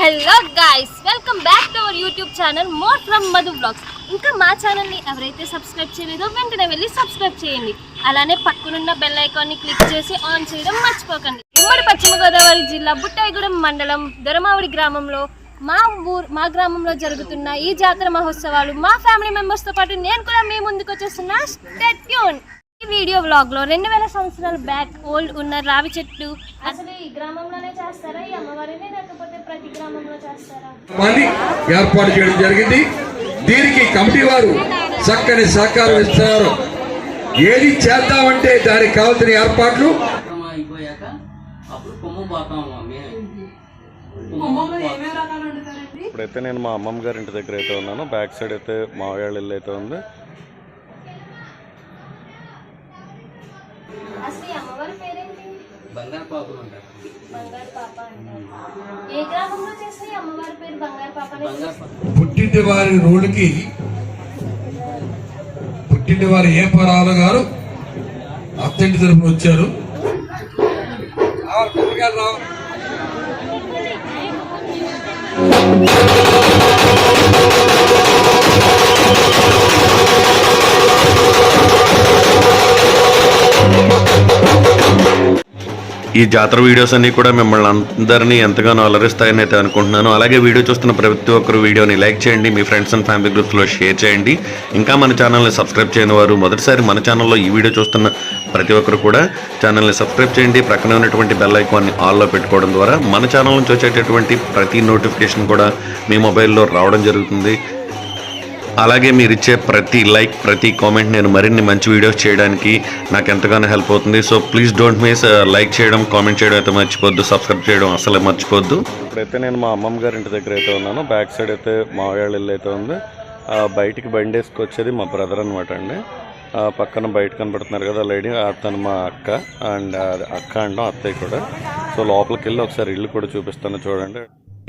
Hello guys welcome back to our YouTube channel more from Madhu blogs ఇంకా మా ఛానల్ని ఎవరైతే సబ్స్క్రైబ్ చేయలేదో వెంటనే వెళ్ళి సబ్స్క్రైబ్ చేయండి. అలానే పక్కనున్న బెల్ ఐకాన్ని క్లిక్ చేసి ఆన్ చేయడం మర్చిపోకండి. ఉమ్మడి పశ్చిమ గోదావరి జిల్లా బుట్టాయిగూడెం మండలం దొరమావిడి గ్రామంలో మా ఊర్ మా గ్రామంలో జరుగుతున్న ఈ జాతర మహోత్సవాలు మా ఫ్యామిలీ మెంబర్స్తో పాటు నేను కూడా మీ ముందుకు వచ్చేస్తున్నా. స్టెట్యూన్ ఈ వీడియో వ్లాగ్లో రెండు వేల సంవత్సరాల బ్యాక్ ఓల్డ్ ఉన్న రావి చెట్టు అసలు ఈ గ్రామంలోనే చేస్తారా? ఈ అమ్మవారిని లేకపోతే ప్రతి గ్రామంలో చేస్తారా? మంది ఏర్పాటు చేయడం జరిగింది. దీనికి కమిటీ వారు చక్కని సహకారం ఇస్తున్నారు. ఏది చేద్దామంటే దానికి కావాల్సిన ఏర్పాట్లు. అయిపోయాక అప్పుడు కొమ్ము ఇప్పుడైతే నేను మా అమ్మమ్మ గారి ఇంటి దగ్గర అయితే ఉన్నాను. బ్యాక్ సైడ్ అయితే మావయ్య ఇల్లు అయితే ఉంది. అసలు ఈ అమ్మవారి పేరేంటి? బంగారు పాపలు ఉంటారు బంగారు పాప అంటారు. ఏ గ్రామంలో చేసిన ఈ అమ్మవారి పేరు బంగారు పాప అనే? బంగారు పాప పుట్టింటి వారి రోడ్డుకి పుట్టింటి వారి ఏ పరాలు గారు అత్తంటి తరఫున వచ్చారు. రావాలి, పెద్దగారు రావాలి. ఈ జాతర వీడియోస్ అన్నీ కూడా మిమ్మల్ని అందరినీ ఎంతగానో అలరిస్తాయని అయితే అనుకుంటున్నాను. అలాగే వీడియో చూస్తున్న ప్రతి ఒక్కరు వీడియోని లైక్ చేయండి మీ ఫ్రెండ్స్ అండ్ ఫ్యామిలీ గ్రూప్స్లో షేర్ చేయండి. ఇంకా మన ఛానల్ని సబ్స్క్రైబ్ చేయని వారు మొదటిసారి మన ఛానల్లో ఈ వీడియో చూస్తున్న ప్రతి ఒక్కరు కూడా ఛానల్ని సబ్స్క్రైబ్ చేయండి. ప్రక్కన ఉన్నటువంటి బెల్ ఐకాన్ని ఆల్లో పెట్టుకోవడం ద్వారా మన ఛానల్ నుంచి వచ్చేటటువంటి ప్రతి నోటిఫికేషన్ కూడా మీ మొబైల్లో రావడం జరుగుతుంది. అలాగే మీరు ఇచ్చే ప్రతి లైక్ ప్రతి కామెంట్ నేను మరిన్ని మంచి వీడియోస్ చేయడానికి నాకు ఎంతగానో హెల్ప్ అవుతుంది. So please don't miss like చేయడం కామెంట్ చేయడం అయితే మర్చిపోద్దు సబ్స్క్రైబ్ చేయడం అసలు మర్చిపోద్దు. ఇప్పుడైతే నేను మా అమ్మమ్మ గారి ఇంటి దగ్గర అయితే ఉన్నాను. బ్యాక్ సైడ్ అయితే మావయ్య ఇల్లు అయితే ఉంది. బయటికి బండి వేసుకొచ్చేది మా బ్రదర్ అనమాట అండి. పక్కన బయట కనబడుతున్నారు కదా లేడీ అతను మా అక్క అండ్ అక్క అండం అత్తయ్య కూడా. సో లోపలికి వెళ్ళి ఒకసారి ఇల్లు కూడా చూపిస్తాను చూడండి.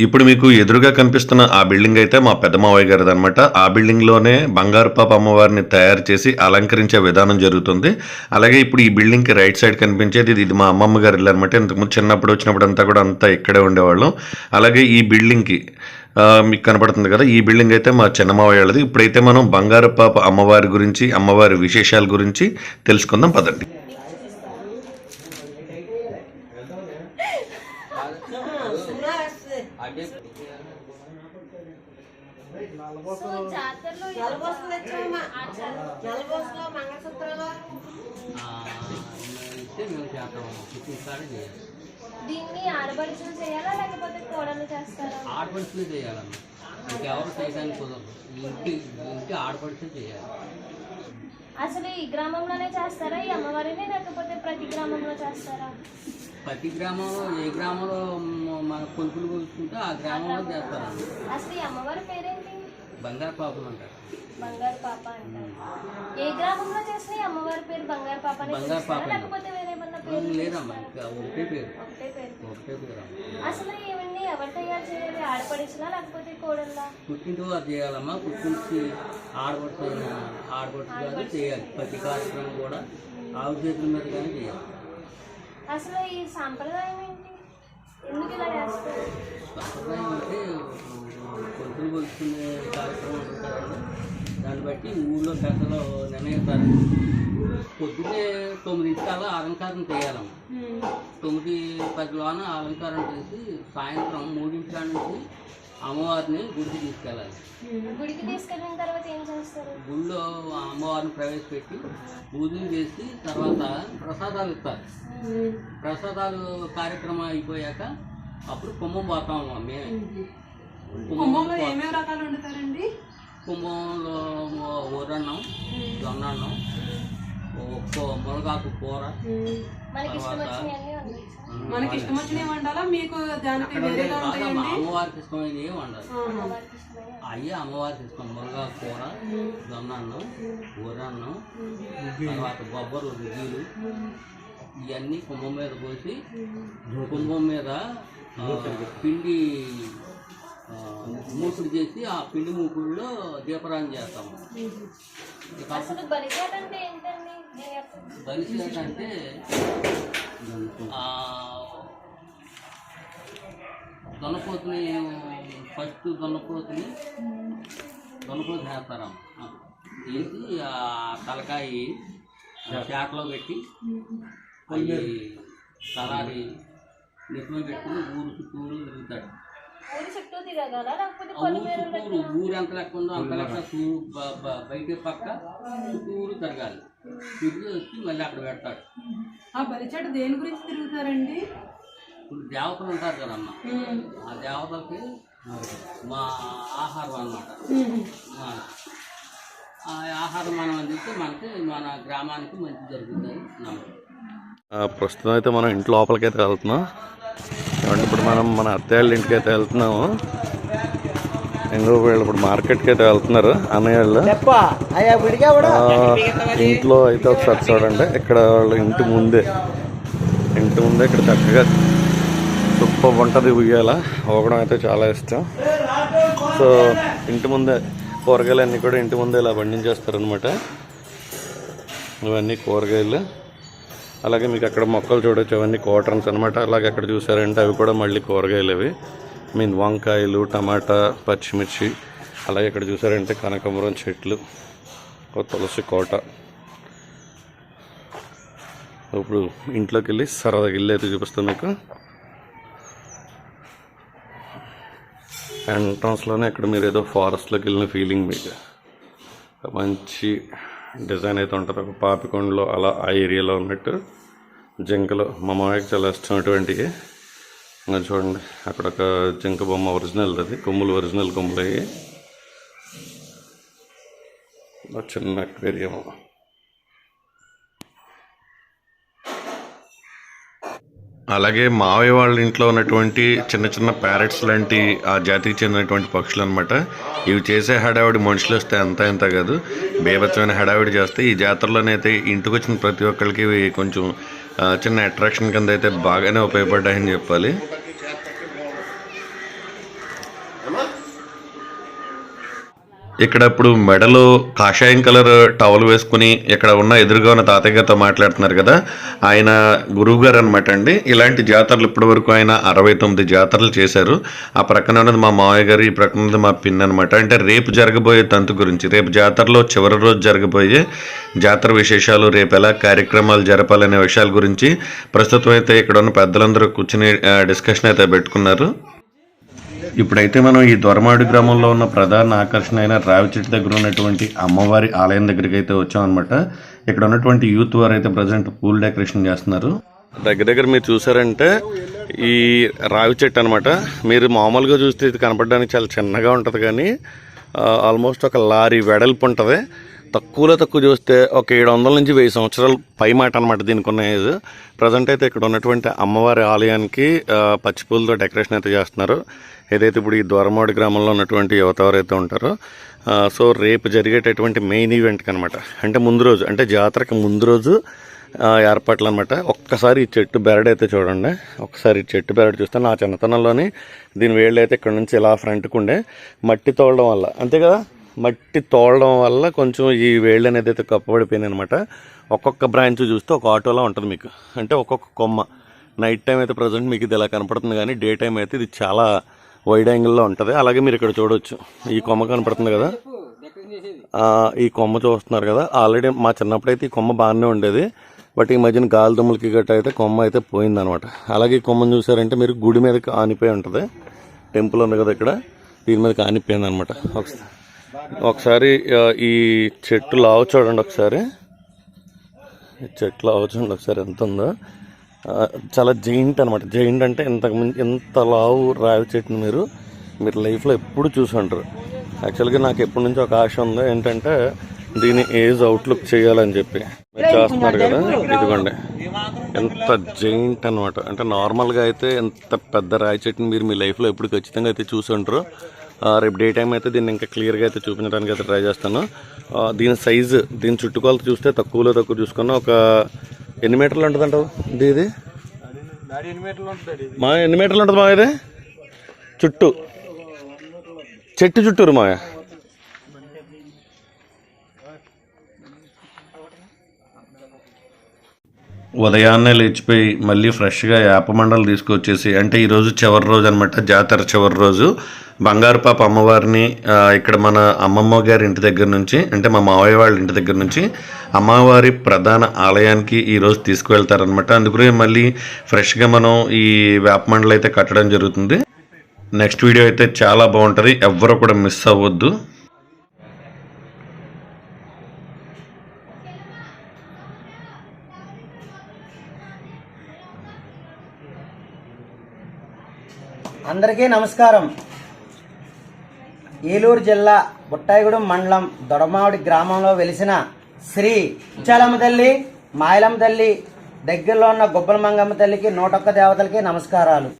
ఇప్పుడు మీకు ఎదురుగా కనిపిస్తున్న ఆ బిల్డింగ్ అయితే మా పెద్ద మావయ్య గారిది అనమాట ఆ బిల్డింగ్లోనే బంగారు పాప అమ్మవారిని తయారు చేసి అలంకరించే విధానం జరుగుతుంది. అలాగే ఇప్పుడు ఈ బిల్డింగ్కి రైట్ సైడ్ కనిపించేది ఇది మా అమ్మమ్మ గారి ఇల్లు అనమాట ఇంతకుముందు చిన్నప్పుడు వచ్చినప్పుడు అంతా కూడా అంతా ఇక్కడే ఉండేవాళ్ళం. అలాగే ఈ బిల్డింగ్కి మీకు కనపడుతుంది కదా ఈ బిల్డింగ్ అయితే మా చిన్న మావయ్య వాళ్ళది. ఇప్పుడైతే మనం బంగారు పాప అమ్మవారి గురించి అమ్మవారి విశేషాల గురించి తెలుసుకుందాం. పదండి. సో జాతరలో మంగళసూత్రాలు ఇస్తే మేము చేయాలి దీన్ని ఆడపడుచులు చేయాలా లేకపోతే కోడలు చేస్తారా ఆడపడుచులు చేయాలన్న ఇంకెవరు చేయడానికి కుదరదు ఇంటి ఇంటి ఆడపడుచులు చేయాలి అసలు ఈ గ్రామంలోనే చేస్తారా? ఈ అమ్మవారిని లేకపోతే ప్రతి గ్రామంలో చేస్తారా? ప్రతి గ్రామంలో ఏ గ్రామంలో మన కొలుపులు కొలుసుకుంటే ఆ గ్రామంలో చేస్తారన్న అసలు ఈ అమ్మవారి పేరేంటి? బంగారు పాపలు అంటారు. బంగారు పాప అంటారు. ఏ గ్రామంలో చేసిన ఈ అమ్మవారి పేరు బంగారు పాప అనే బంగారు పిలుస్తారా? పాప. లేకపోతే వేరే ఏమన్నా పేరు లేదమ్మా ఒకటే పేరు. ఒకటే పేరు. ఒకటే పేరు అమ్మ. అసలు ఇవన్నీ ఎవరు తయారు చేయాలి? ఆడపడిచినా లేకపోతే కోడల్లా పుట్టింటి వారు చేయాలమ్మా పుట్టింటి ఆడపడుతున్న ఆడపడుతున్నారు చేయాలి. ప్రతి కార్యక్రమం కూడా ఆవు చేతుల మీద కానీ చేయాలి. అసలు ఈ సాంప్రదాయం ఏంటి? ఎందుకు ఇలా చేస్తారు? సంప్రదాయం అంటే కొడుకులు కొలుసుకునే కార్యక్రమం దాన్ని బట్టి ఊళ్ళో పెద్దలు నిర్ణయిస్తారు పొద్దున్నే తొమ్మిదింటికల్లా అలంకారం చేయాలమ్మా. తొమ్మిది పదిలోన అలంకారం చేసి సాయంత్రం మూడింటి నుంచి అమ్మవారిని గుడికి తీసుకెళ్ళాలి. గుడికి తీసుకెళ్ళిన తర్వాత ఏం చేస్తారు? గుళ్ళో అమ్మవారిని ప్రవేశపెట్టి పూజలు చేసి తర్వాత ప్రసాదాలు ఇస్తారు. ప్రసాదాలు కార్యక్రమం అయిపోయాక అప్పుడు కుంభం పోతాము మేమే కుంభంలో ఏమేమి రకాలు వండుతారండి? కుంభంలో ఊరన్నం జొన్నన్నం ఒక్కో మునగాకు కూర. మనకి ఇష్టం వచ్చినవి వండాలా? మీకు దానికి వేరేగా ఉంటాయండి? అమ్మవారికి ఇష్టమైనవి ఏమి వండాలి అయ్యి అమ్మవారికి ఇష్టం. మునగాకు కూర జొన్నన్నం ఊరన్నం తర్వాత బొబ్బరు రుజులు ఇవన్నీ కుంభం మీద పోసి కుంభం మీద ఆ, పిండి మూకుడు చేసి ఆ పిండి మూకుడులో దీపరాన్ని చేస్తాము. బలిజాట్ అంటే ఏంటండి దీని అర్థం? బలిసి ఏంటంటే ఆ, దొన్నపోతుని ఫస్ట్ దొన్నపోతుని దొన్నపోతు వేస్తారమ్మ వేసి ఆ తలకాయ చేటలో పెట్టి అవి తలారి నెత్తిమీద పెట్టుకుని ఊరు చుట్టూరు తిరుగుతాడు. ఊరి చుట్టూ తిరగాల? లేకపోతే ఊరు చుట్టూరు ఊరు ఎంత లెక్క ఉందో అంత లెక్క బయట పక్క చుట్టూరు తిరగాలి. తిరిగి వచ్చి మళ్ళీ అక్కడ పెడతాడు. ఆ బలిచాట దేని గురించి తిరుగుతారండి? ఇప్పుడు దేవతలు ఉంటారు కదమ్మ. ఆ దేవతలకి మా ఆహారం అన్నమాట. మా- ఆ ఆహారం మనం అందిస్తే మనకి మన గ్రామానికి మంచి జరుగుతుంది నమ్మకం. ప్రస్తుతం అయితే మనం ఇంటి లోపలికి అయితే వెళ్తున్నాం. కాబట్టి ఇప్పుడు మనం మన అత్తయ్య ఇంటికి అయితే వెళ్తున్నాము. ఇంకో వీళ్ళు ఇప్పుడు మార్కెట్కి అయితే వెళ్తున్నారు అన్నయ్య వాళ్ళు. ఆ, ఇంట్లో అయితే ఒకసారి చూడండి. ఇక్కడ వాళ్ళ ఇంటి ముందే ఇంటి ముందే ఇక్కడ చక్కగా సూపర్ ఉంటుంది ఉయ్యాల. ఊగడం అయితే చాలా ఇష్టం. సో ఇంటి ముందే కూరగాయలు అన్నీ కూడా ఇంటి ముందే ఇలా పండించేస్తారు అనమాట ఇవన్నీ కూరగాయలు. అలాగే మీకు అక్కడ మొక్కలు చూడొచ్చు అవన్నీ క్వార్టర్స్ అనమాట అలాగే అక్కడ చూసారంటే అవి కూడా మళ్ళీ కూరగాయలు అవి మీన్ వంకాయలు టమాటా పచ్చిమిర్చి. అలాగే ఇక్కడ చూసారంటే కనకాంబరం చెట్లు ఒక తులసి కోట. ఇప్పుడు ఇంట్లోకి వెళ్ళి సరదాగా ఇల్లు అయితే చూపిస్తాను మీకు. ఎంట్రన్స్లోనే అక్కడ మీరు ఏదో ఫారెస్ట్లోకి వెళ్ళిన ఫీలింగ్ మీకు. మంచి డిజైన్ అయితే ఉంటుంది. ఒక పాపికొండలో అలా ఆ ఏరియాలో ఉన్నట్టు జింకలు మా మామయ్యకి చాలా ఇష్టం అటువంటివి. ఇంకా చూడండి అక్కడ ఒక జింక బొమ్మ ఒరిజినల్ అది కొమ్ములు ఒరిజినల్ కొమ్ములు అయ్యి. చిన్న అక్వేరియం అలాగే మావయ్య వాళ్ళ ఇంట్లో ఉన్నటువంటి చిన్న చిన్న ప్యారెట్స్ లాంటి ఆ జాతికి చెందినటువంటి పక్షులు అనమాట ఇవి చేసే హడావిడి మనుషులు వస్తే అంత ఇంత కాదు. బేభత్సమైన హడావిడి చేస్తే ఈ జాతరలోనైతే ఇంటికి వచ్చిన ప్రతి ఒక్కరికి కొంచెం చిన్న అట్రాక్షన్ కింద అయితే బాగానే ఉపయోగపడ్డాయని చెప్పాలి. ఇక్కడ ఇప్పుడు మెడలో కాషాయం కలర్ టవల్ వేసుకుని ఇక్కడ ఉన్న ఎదురుగా ఉన్న తాతయ్య గారితో మాట్లాడుతున్నారు కదా. ఆయన గురువు గారు అనమాట అండి. ఇలాంటి జాతరలు ఇప్పటి వరకు ఆయన అరవై తొమ్మిది జాతరలు చేశారు. ఆ ప్రక్కన ఉన్నది మా మావయ్య గారు ఈ ప్రక్కన ఉన్నది మా పిన్ అనమాట అంటే రేపు జరగబోయే తంతు గురించి రేపు జాతరలో చివరి రోజు జరగబోయే జాతర విశేషాలు రేపు ఎలా కార్యక్రమాలు జరపాలనే విషయాల గురించి ప్రస్తుతం అయితే ఇక్కడ ఉన్న పెద్దలందరూ కూర్చుని డిస్కషన్ అయితే పెట్టుకున్నారు. ఇప్పుడైతే మనం ఈ దొరమాడు గ్రామంలో ఉన్న ప్రధాన ఆకర్షణ అయిన రావి చెట్టు దగ్గర ఉన్నటువంటి అమ్మవారి ఆలయం దగ్గరికి అయితే వచ్చాం అనమాట ఇక్కడ ఉన్నటువంటి యూత్ వారు అయితే ప్రజెంట్ పూల్ డెకరేషన్ చేస్తున్నారు. దగ్గర దగ్గర మీరు చూసారంటే ఈ రావి చెట్టు అనమాట మీరు మామూలుగా చూస్తే ఇది కనపడడానికి చాలా చిన్నగా ఉంటుంది కానీ ఆల్మోస్ట్ ఒక లారీ వెడల్పు ఉంటుంది. తక్కువలో తక్కువ చూస్తే ఒక ఏడు వందల నుంచి వెయ్యి సంవత్సరాలు పై మాట అనమాట దీనికి ఉన్న ఏజ్. ప్రజెంట్ అయితే ఇక్కడ ఉన్నటువంటి అమ్మవారి ఆలయానికి పచ్చిపూలతో పచ్చి పూలతో డెకరేషన్ అయితే చేస్తున్నారు. ఏదైతే ఇప్పుడు ఈ దూరమాడి గ్రామంలో ఉన్నటువంటి యువత ఎవరైతే ఉంటారో సో రేపు జరిగేటటువంటి మెయిన్ ఈవెంట్కి అనమాట అంటే ముందు రోజు అంటే జాతరకి ముందు రోజు ఏర్పాట్లు అనమాట ఒక్కసారి ఈ చెట్టు బెరడు అయితే చూడండి. ఒక్కసారి ఈ చెట్టు బెరడు చూస్తే నా చిన్నతనంలోని దీని వేళ్ళు అయితే ఇక్కడ నుంచి ఇలా ఫ్రంట్కు ఉండే మట్టి తోడడం వల్ల అంతే కదా? మట్టి తోలడం వల్ల కొంచెం ఈ వేళ్ళు అనేది అయితే కప్పబడిపోయింది అనమాట ఒక్కొక్క బ్రాంచ్ చూస్తే ఒక ఆటోలా ఉంటుంది మీకు. అంటే ఒక్కొక్క కొమ్మ. నైట్ టైం అయితే ప్రజెంట్ మీకు ఇది ఇలా కనపడుతుంది కానీ డే టైం అయితే ఇది చాలా వైడ్ యాంగిల్లో ఉంటుంది. అలాగే మీరు ఇక్కడ చూడవచ్చు ఈ కొమ్మ కనపడుతుంది కదా? ఈ కొమ్మ చూస్తున్నారు కదా. ఆల్రెడీ మా చిన్నప్పుడు అయితే ఈ కొమ్మ బాగానే ఉండేది. బట్ ఈ మధ్యన గాలి దుమ్ములకి గట్ట అయితే కొమ్మ అయితే పోయిందనమాట. అలాగే ఈ కొమ్మను చూసారంటే మీరు గుడి మీదకి ఆనిపోయి ఉంటుంది. టెంపుల్ ఉంది కదా ఇక్కడ. దీని మీదకి ఆనిపోయింది అనమాట ఒకసారి ఒకసారి ఈ చెట్టు లావు చూడండి ఒకసారి. చెట్టు లావు చూడండి ఒకసారి ఎంత ఉందో. చాలా జైంట్ అనమాట జైంట్ అంటే ఇంతకు ముందు ఎంత లావు రావి చెట్టుని మీరు మీరు లైఫ్లో ఎప్పుడు చూసి ఉంటారు యాక్చువల్గా నాకు ఎప్పటి నుంచి ఒక ఆశ ఉంది ఏంటంటే దీని ఏజ్ అవుట్లుక్ చేయాలని చెప్పి. మీరు చేస్తున్నారు కదా ఇదిగోండి. ఎంత జైంట్ అనమాట అంటే నార్మల్గా అయితే ఎంత పెద్ద రాయి చెట్టుని మీరు మీ లైఫ్లో ఎప్పుడు ఖచ్చితంగా అయితే చూసి ఉంటారు రేపు డే టైం అయితే దీన్ని ఇంకా క్లియర్గా అయితే చూపించడానికి అయితే ట్రై చేస్తాను. దీని సైజు దీని చుట్టుకొలత చూస్తే తక్కువలో తక్కువ చూసుకున్న ఒక ఎన్ని మీటర్లు ఉంటుంది అంటావు ఇది? ఇది? మా ఎన్ని మీటర్లు ఉంటుంది మా ఇది? చుట్టూ. చెట్టు చుట్టూరు మాయ ఉదయాన్నే లేచిపోయి మళ్ళీ ఫ్రెష్గా యాపమండలు తీసుకొచ్చేసి అంటే ఈరోజు చివరి రోజు అనమాట జాతర చివరి రోజు. బంగారు పాప అమ్మవారిని ఇక్కడ మన అమ్మమ్మ గారి ఇంటి దగ్గర నుంచి అంటే మా మావయ్య వాళ్ళ ఇంటి దగ్గర నుంచి అమ్మవారి ప్రధాన ఆలయానికి ఈరోజు తీసుకువెళ్తారనమాట అందుకనే మళ్ళీ ఫ్రెష్గా మనం ఈ వేపమండలు అయితే కట్టడం జరుగుతుంది. నెక్స్ట్ వీడియో అయితే చాలా బాగుంటుంది. ఎవ్వరూ కూడా మిస్ అవ్వద్దు. అందరికీ నమస్కారం. ఏలూరు జిల్లా బుట్టాయిగూడెం మండలం దొడమావిడి గ్రామంలో వెలిసిన శ్రీ ఉచ్చాలమ్మ తల్లి మాయలమ్మ తల్లి దగ్గరలో ఉన్న గుబ్బల మంగమ్మ తల్లికి నూటొక్క దేవతలకి నమస్కారాలు.